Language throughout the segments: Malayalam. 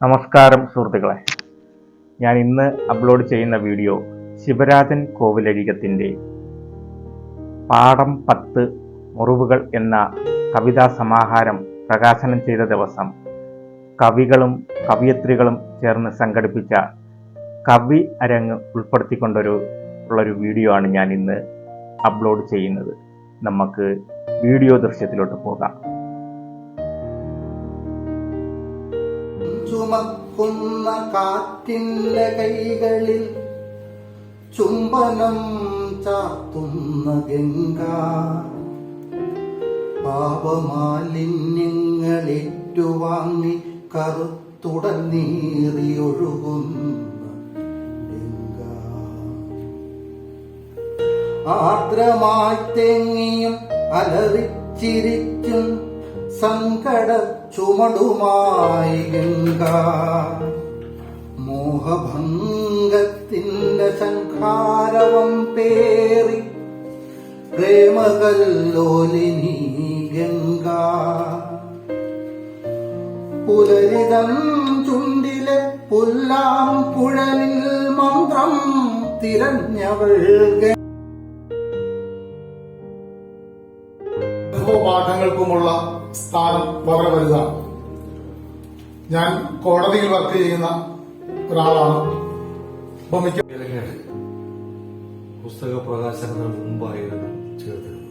നമസ്കാരം സുഹൃത്തുക്കളെ. ഞാൻ ഇന്ന് അപ്ലോഡ് ചെയ്യുന്ന വീഡിയോ ശിവരാജൻ കോവിലഴികത്തിന്റെ പാഠം പത്ത് മുറിവുകൾ എന്ന കവിതാ സമാഹാരം പ്രകാശനം ചെയ്ത ദിവസം കവികളും കവിയത്രികളും ചേർന്ന് സംഘടിപ്പിച്ച കവി അരങ്ങ് ഉൾപ്പെടുത്തിക്കൊണ്ടൊരു ഉള്ളൊരു വീഡിയോ ആണ് ഞാൻ ഇന്ന് അപ്ലോഡ് ചെയ്യുന്നത്. നമുക്ക് വീഡിയോ ദൃശ്യത്തിലോട്ട് പോകാം. ചുമക്കുന്ന കാറ്റിന്റെ കൈകളിൽ ചുംബനം ചാത്തുന്ന ഗംഗ. പാപമാലിന്യങ്ങളേറ്റുവാങ്ങി കറുത്തുടൽ നീറിയൊഴുകുന്ന ഗംഗ. ആർദ്രമായി തേങ്ങിയും അലറിച്ചിരിച്ചും സങ്കട ചുമടുമായി ഗംഗ. മോഹഭംഗത്തിന്റെ ശങ്കാരവം പേറി പ്രേമകല്ലോലിനി ഗംഗ. പുലരിതം ചുണ്ടിലെ പുല്ലാം കുഴലിൽ മന്ത്രം തിരഞ്ഞവൾ പാഠങ്ങൾക്കുമുള്ള സ്ഥാനം വളരെ വലുതാണ്. ഞാൻ കോടതിയിൽ വർക്ക് ചെയ്യുന്ന ഒരാളാണ്. അപ്പൊ മിക്ക ഇലങ്ങേട് പുസ്തക പ്രകാശനത്തിന് മുമ്പായിരുന്നു ചേർത്തിരുന്നത്.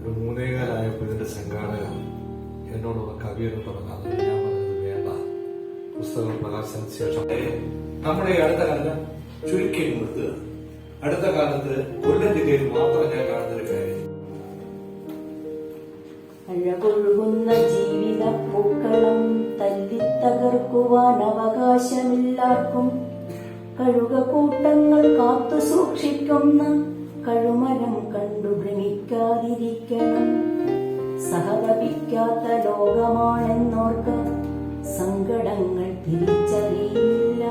ഒരു മൂന്നേകാലായപ്പോൾ ഇതിന്റെ സംഘാടകർ എന്നോടുള്ള കവിയെന്ന് പറഞ്ഞാൽ ഞാൻ പറഞ്ഞത് വേണ്ട. പുസ്തക പ്രകാശന ശേഷം നമ്മുടെ ഈ അടുത്ത കാലത്ത് ചുരുക്കി നിർത്തുക അടുത്ത കാലത്ത് കൊല്ലം ജില്ലയിൽ മാത്രം ഞാൻ കാണുന്നൊരു കാര്യം. അഴകൊഴുകുന്ന ജീവിത പൂക്കളം തല്ലിത്തകർക്കുവാൻ അവകാശമില്ലാർക്കും കഴുക കൂട്ടങ്ങൾ കാത്തു സൂക്ഷിക്കുന്ന കഴുമരം കണ്ടു ഭ്രമിക്കാതിരിക്കണം. സഹതപിക്കാത്ത ലോകമാണെന്നോർക്ക സങ്കടങ്ങൾ തിരിച്ചറിയില്ല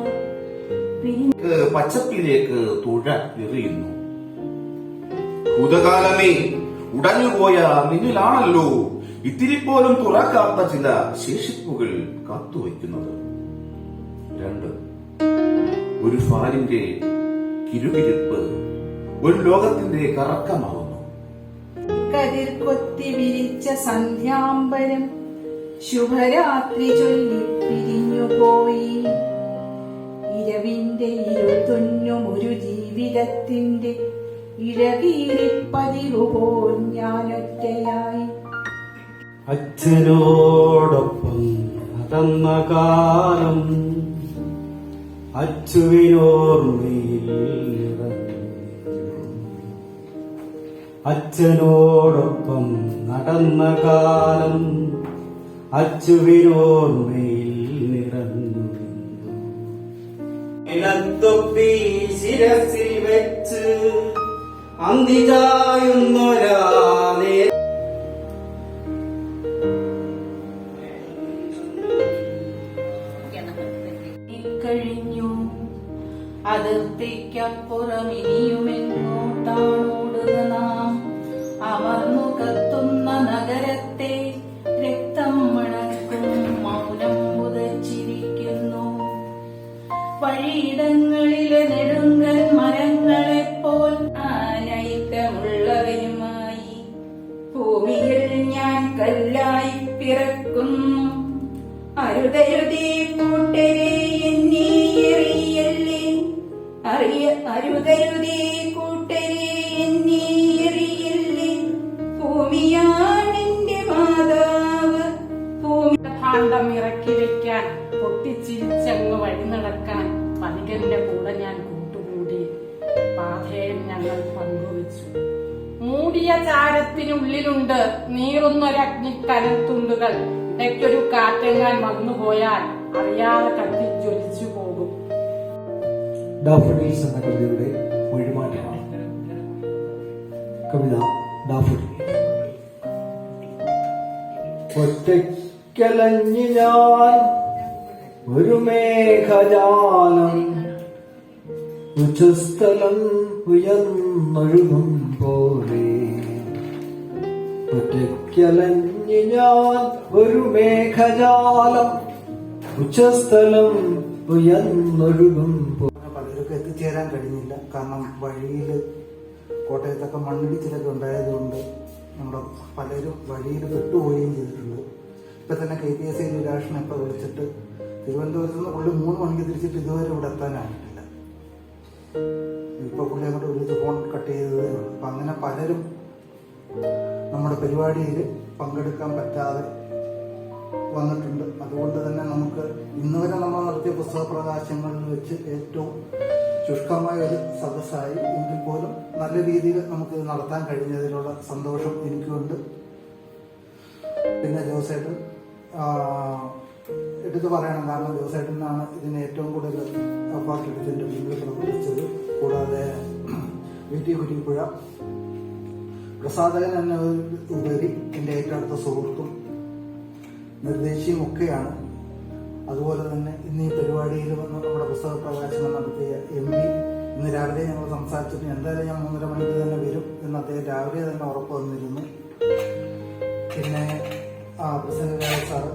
പച്ചപ്പിലേക്ക് തുഴ എറിയുന്നു. ഭൂതകാലമേ ഉടഞ്ഞുപോയ നിന്നിലാണല്ലോ. ഇത്തിരി പോലും തുറക്കാത്ത ചില ശേഷിപ്പുകൾ കാത്തുവയ്ക്കുന്നത്. രണ്ട് ഒരു ഫാലിന്റെ കിരുകിരിപ്പ് ഒരു ലോകത്തിന്റെ കറക്കമാവുന്നു. കതിർ കൊത്തി വിരിച്ച സന്ധ്യാംബരം ശുഭരാത്രി ചൊല്ലി പിരിഞ്ഞുപോയി. ഇരവിന്റെ ഇരുത്തുന്നും ഒരു ജീവിതത്തിന്റെ അച്ഛനോടൊപ്പം നടന്ന കാലം അച്ചുവിനോർമ്മയിൽ. അച്ഛനോടൊപ്പം നടന്ന കാലം അച്ചുവിനോർമ്മയിൽ നിറഞ്ഞു നിന്നു. ഇലത്തൊപ്പി ശിരസിൽ വെച്ച് അന്തിചായുന്നൊരാ ഭാണ്ഡം ഇറക്കി വെക്കാൻ പൊട്ടിച്ചിരിച്ചങ്ങ് വഴി നടക്കാൻ പതികന്റെ കൂടെ ഞാൻ കൂട്ടുകൂടി. പാഥേയം ഞങ്ങൾ പങ്കുവച്ചു. മൂടിയ ചാരത്തിനുള്ളിലുണ്ട് നീറുന്നൊരഗ്നിക്കരത്തുണ്ടുകൾ ഇടയ്ക്കൊരു കാറ്റെങ്ങാൻ വന്നുപോയാൽ അറിയാതെ കത്തി ജ്വലിച്ചു പോകും ഡാഫഡീസ് എന്ന കവിതയുടെ മൊഴിമാറ്റമാണ്. കവിത ഡാഫഡി ഞാൻ ഒരു മേഘജാലം ഉച്ചസ്ഥലം ഉയർന്നൊഴുകും പോലെ ഒറ്റയ്ക്കലഞ്ഞു ഒരു മേഘജാലം ഉച്ചസ്ഥലം ഉയർന്നൊഴുകും പലർക്കും എത്തിച്ചേരാൻ കഴിഞ്ഞില്ല. കാരണം വഴിയിൽ കോട്ടയത്തൊക്കെ മണ്ണിടിച്ചിലൊക്കെ ഉണ്ടായതുകൊണ്ട് നമ്മുടെ പലരും വഴിയിൽ പെട്ടുപോവുകയും ചെയ്തിട്ടുണ്ട്. ഇപ്പൊ തന്നെ കെ പി എസ് സി നിരാഷനെ ഇപ്പൊ വിളിച്ചിട്ട് തിരുവനന്തപുരത്ത് നിന്ന് പുള്ളി മൂന്ന് മണിക്ക് തിരിച്ചിട്ട് ഇതുവരെ ഇവിടെ എത്താനായിട്ടില്ല ഇപ്പൊ പുള്ളി അങ്ങോട്ട് വിളിച്ച് ഫോൺ കട്ട് ചെയ്തതേ ഉള്ളൂ അപ്പൊ അങ്ങനെ പലരും നമ്മുടെ പരിപാടിയിൽ പങ്കെടുക്കാൻ പറ്റാതെ വന്നിട്ടുണ്ട്. അതുകൊണ്ട് തന്നെ നമുക്ക് ഇന്ന് വരെ നമ്മൾ നടത്തിയ പുസ്തക പ്രകാശങ്ങളിൽ വെച്ച് ഏറ്റവും ശുഷ്കമായ ഒരു സദസ്സായി എങ്കിൽ പോലും നല്ല രീതിയിൽ നമുക്ക് നടത്താൻ കഴിഞ്ഞതിലുള്ള സന്തോഷം എനിക്കുണ്ട്. പിന്നെ ജോസേട്ടൻ എടുത്തു പറയണം. കാരണം ജോസേട്ടനാണ് ഇതിന് ഏറ്റവും കൂടുതൽ എഫേർട്ട് എടുത്തതിന്റെ മുന്നിൽ പ്രവർത്തിച്ചത് കൂടാതെ വി ടി കുരിപ്പുഴ പ്രസാദകൻ എന്ന ഉപരി എന്റെ ഏറ്റവും അടുത്ത സുഹൃത്തും നിർദ്ദേശിയും ഒക്കെയാണ്. അതുപോലെ തന്നെ ഇന്ന് ഈ പരിപാടിയിൽ വന്ന് നമ്മുടെ പുസ്തക പ്രകാശനം നടത്തിയ എം പി ഇന്ന് രാവിലെ ഞങ്ങൾ സംസാരിച്ചിട്ട് എന്തായാലും ഞാൻ മൂന്നര മണിക്ക് തന്നെ വരും. എന്ന് അദ്ദേഹം രാവിലെ തന്നെ ഉറപ്പ് വന്നിരുന്നു. പിന്നെ ആ പ്രസിഡന്റ് സാറ്